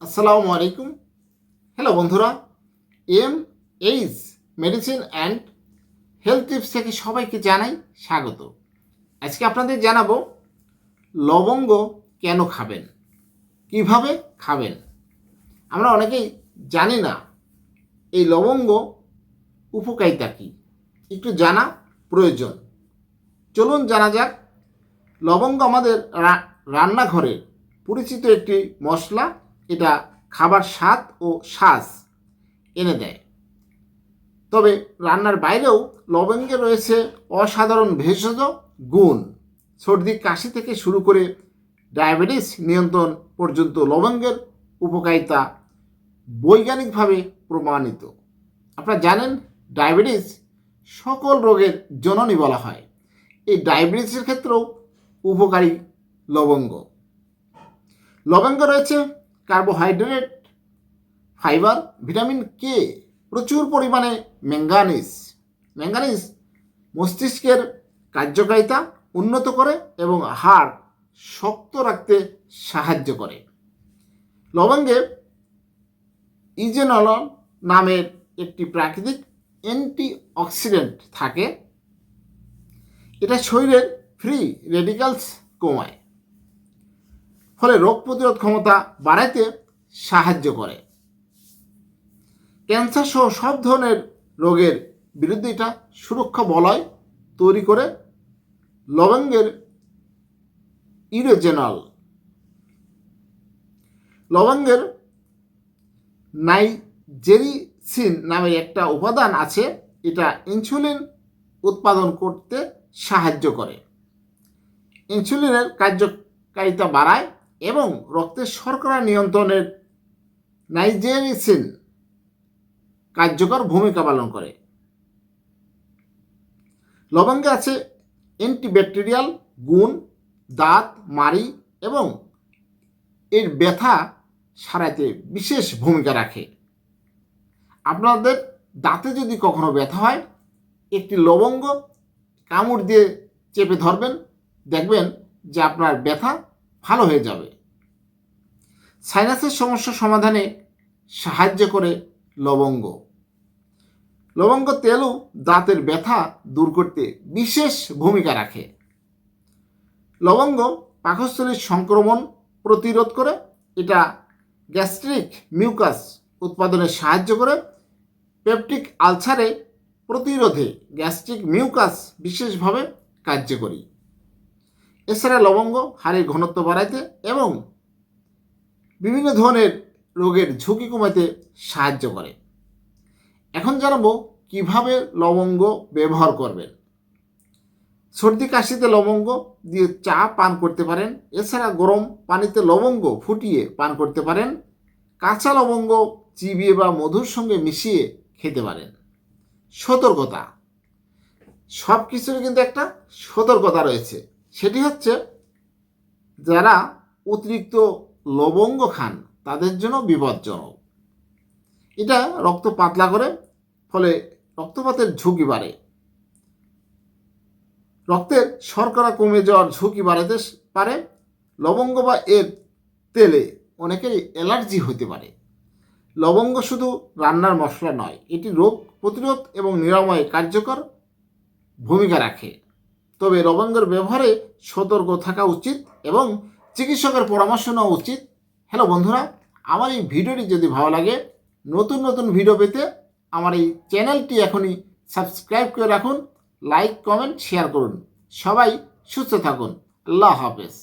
আসসালামু আলাইকুম। হ্যালো বন্ধুরা। M H medicine and health tips থেকে সবাইকে জানাই স্বাগত। আজকে আপনাদের জানাব, লবঙ্গ কেন খাবেন? কীভাবে খাবেন? আমরা অনেকেই জানি না, এই লবঙ্গ উপকারিতা কী? একটু জানা প্রয়োজন। চলুন জানা যাক, লবঙ্গ আমাদের রা- রান্নাঘরের পরিচিত একটি মশলা এটা খাবার স্বাদ ও শ্বাস এনে দেয়। তবে রান্নার বাইরেও লবঙ্গে রয়েছে অসাধারণ ভেষজ গুণ। সর্দি কাশি থেকে শুরু করে ডায়াবেটিস নিয়ন্ত্রণ পর্যন্ত লবঙ্গের উপকারিতা বৈজ্ঞানিকভাবে প্রমাণিত। আপনারা জানেন, ডায়াবেটিস সকল রোগের জননী বলা হয়। এই ডায়াবেটিসের ক্ষেত্রেও উপকারী লবঙ্গ। লবঙ্গ রয়েছে কার্বোহাইড্রেট ফাইবার ভিটামিন কে প্রচুর পরিমাণে ম্যাঙ্গানিজ ম্যাঙ্গানিজ মস্তিষ্কের কার্যকারিতা উন্নত করে এবং হাড় শক্ত রাখতে সাহায্য করে। লবঙ্গে ইজেনল নামের একটি প্রাকৃতিক অ্যান্টিঅক্সিডেন্ট থাকে। এটা শরীরের ফ্রি রেডিক্যালস কমায়। ফলে রোগ প্রতিরোধ ক্ষমতা বাড়াইতে সাহায্য করে। ক্যান্সার সহ সব ধরনের রোগের বিরুদ্ধে এটা সুরক্ষা বলয় তৈরি করে লবঙ্গের ইরোজেনল লবঙ্গের নাইজেরিসিন নামে একটা উপাদান আছে, এটা ইনসুলিন উৎপাদন করতে সাহায্য করে। ইনসুলিনের কার্যকারিতা বাড়ায় এবং রক্তের শর্করা নিয়ন্ত্রণের নাইজেরিসিন কার্যকর ভূমিকা পালন করে। লবঙ্গে আছে অ্যান্টিব্যাকটেরিয়াল গুণ, দাঁত, মাড়ি এবং এর ব্যথা সারাতে বিশেষ ভূমিকা রাখে। আপনাদের দাঁতে যদি কখনো ব্যথা হয়, একটি লবঙ্গ কামড় দিয়ে চেপে ধরবেন। দেখবেন যে আপনার ব্যথা ভালো হয়ে যাবে। সাইনাসের সমস্যা সমাধানে সাহায্য করে লবঙ্গ। লবঙ্গ তেলও দাঁতের ব্যথা দূর করতে বিশেষ ভূমিকা রাখে। লবঙ্গ পাকস্থলীর সংক্রমণ প্রতিরোধ করে, এটা গ্যাস্ট্রিক মিউকাস উৎপাদনে সাহায্য করে, পেপটিক আলসারে প্রতিরোধে গ্যাস্ট্রিক মিউকাস বিশেষভাবে কার্যকরী। এছাড়া লবঙ্গ হাড়ের ঘনত্ব বাড়াইতে এবং বিভিন্ন ধরনের রোগের ঝুঁকি কমাতে সাহায্য করে। এখন জানাব কীভাবে লবঙ্গ ব্যবহার করবেন। সর্দি, কাশিতে লবঙ্গ দিয়ে চা পান করতে পারেন, এছাড়া গরম পানিতে লবঙ্গ ফুটিয়ে পান করতে পারেন, কাঁচা লবঙ্গ চিবিয়ে বা মধুর সঙ্গে মিশিয়ে খেতে পারেন। সতর্কতা সব কিছুর কিন্তু একটা সতর্কতা রয়েছে। সেটি হচ্ছে যারা অতিরিক্ত লবঙ্গ খান, তাদের জন্য বিপজ্জনক। এটা রক্ত পাতলা করে, ফলে রক্তপাতের ঝুঁকি বাড়ে। রক্তের শর্করা কমে যাওয়ার ঝুঁকি বাড়াতে পারে। লবঙ্গ বা এর তেলে অনেকেরই অ্যালার্জি হতে পারে। লবঙ্গ শুধু রান্নার মশলা নয়, এটি রোগ প্রতিরোধ এবং নিরাময়ে কার্যকর ভূমিকা রাখে। তবে লবঙ্গের ব্যবহারে সতর্ক থাকা উচিত এবং চিকিৎসকের পরামর্শ নেওয়া উচিত। হ্যালো বন্ধুরা, আমার এই ভিডিওটি যদি ভালো লাগে, নতুন নতুন ভিডিও পেতে আমার এই চ্যানেলটি এখনই সাবস্ক্রাইব করে রাখুন, লাইক, কমেন্ট, শেয়ার করুন। সবাই সুস্থ থাকুন। আল্লাহ হাফেজ।